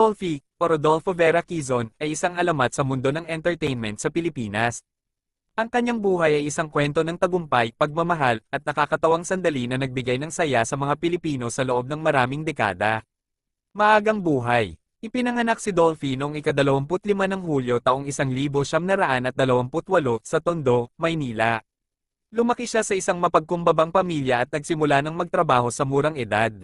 Dolphy, o Rodolfo Vera Quizon, ay isang alamat sa mundo ng entertainment sa Pilipinas. Ang kanyang buhay ay isang kwento ng tagumpay, pagmamahal, at nakakatawang sandali na nagbigay ng saya sa mga Pilipino sa loob ng maraming dekada. Maagang buhay. Ipinanganak si Dolphy noong ika-25 ng Hulyo taong 1928 sa Tondo, Maynila. Lumaki siya sa isang mapagkumbabang pamilya at nagsimula ng magtrabaho sa murang edad.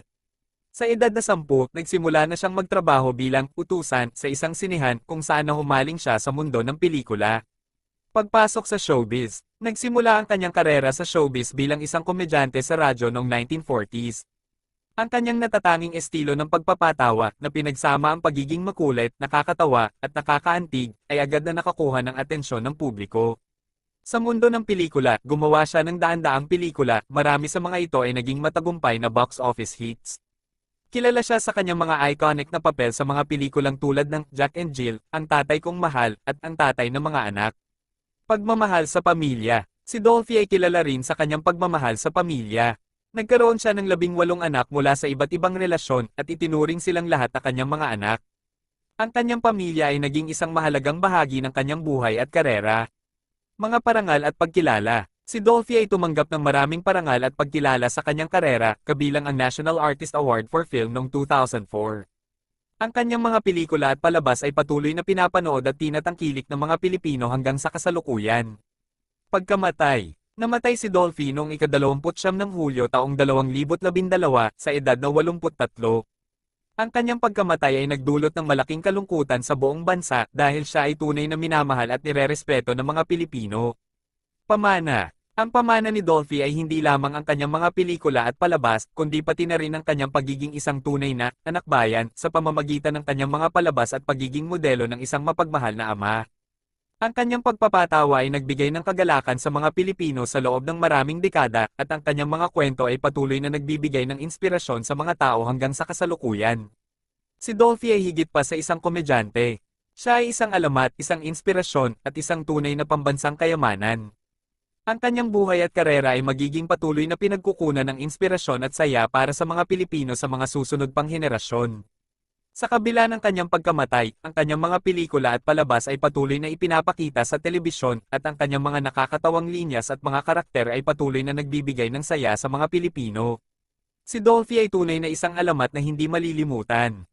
Sa edad na sampu, nagsimula na siyang magtrabaho bilang utusan sa isang sinihan kung saan nahumaling siya sa mundo ng pelikula. Pagpasok sa showbiz, nagsimula ang kanyang karera sa showbiz bilang isang komedyante sa radyo noong 1940s. Ang kanyang natatanging estilo ng pagpapatawa na pinagsama ang pagiging makulit, nakakatawa, at nakakaantig, ay agad na nakakuha ng atensyon ng publiko. Sa mundo ng pelikula, gumawa siya ng daan-daang pelikula, marami sa mga ito ay naging matagumpay na box office hits. Kilala siya sa kanyang mga iconic na papel sa mga pelikulang tulad ng Jack and Jill, Ang Tatay Kong Mahal, at Ang Tatay ng Mga Anak. Pagmamahal sa pamilya. Si Dolphy ay kilala rin sa kanyang pagmamahal sa pamilya. Nagkaroon siya ng labing walong anak mula sa iba't ibang relasyon at itinuring silang lahat na kanyang mga anak. Ang kanyang pamilya ay naging isang mahalagang bahagi ng kanyang buhay at karera. Mga parangal at pagkilala. Si Dolphy ay tumanggap ng maraming parangal at pagkilala sa kanyang karera, kabilang ang National Artist Award for Film noong 2004. Ang kanyang mga pelikula at palabas ay patuloy na pinapanood at tinatangkilik ng mga Pilipino hanggang sa kasalukuyan. Pagkamatay Namatay si Dolphy noong ika-29 ng Hulyo taong 2012 sa edad na 83. Ang kanyang pagkamatay ay nagdulot ng malaking kalungkutan sa buong bansa dahil siya ay tunay na minamahal at nirerespeto ng mga Pilipino. Pamana Ang pamana ni Dolphy ay hindi lamang ang kanyang mga pelikula at palabas, kundi pati na rin ang kanyang pagiging isang tunay na anak-bayan sa pamamagitan ng kanyang mga palabas at pagiging modelo ng isang mapagmahal na ama. Ang kanyang pagpapatawa ay nagbigay ng kagalakan sa mga Pilipino sa loob ng maraming dekada at ang kanyang mga kwento ay patuloy na nagbibigay ng inspirasyon sa mga tao hanggang sa kasalukuyan. Si Dolphy ay higit pa sa isang komedyante. Siya ay isang alamat, isang inspirasyon, at isang tunay na pambansang kayamanan. Ang kanyang buhay at karera ay magiging patuloy na pinagkukunan ng inspirasyon at saya para sa mga Pilipino sa mga susunod pang henerasyon. Sa kabila ng kanyang pagkamatay, ang kanyang mga pelikula at palabas ay patuloy na ipinapakita sa telebisyon at ang kanyang mga nakakatawang linyas at mga karakter ay patuloy na nagbibigay ng saya sa mga Pilipino. Si Dolphy ay tunay na isang alamat na hindi malilimutan.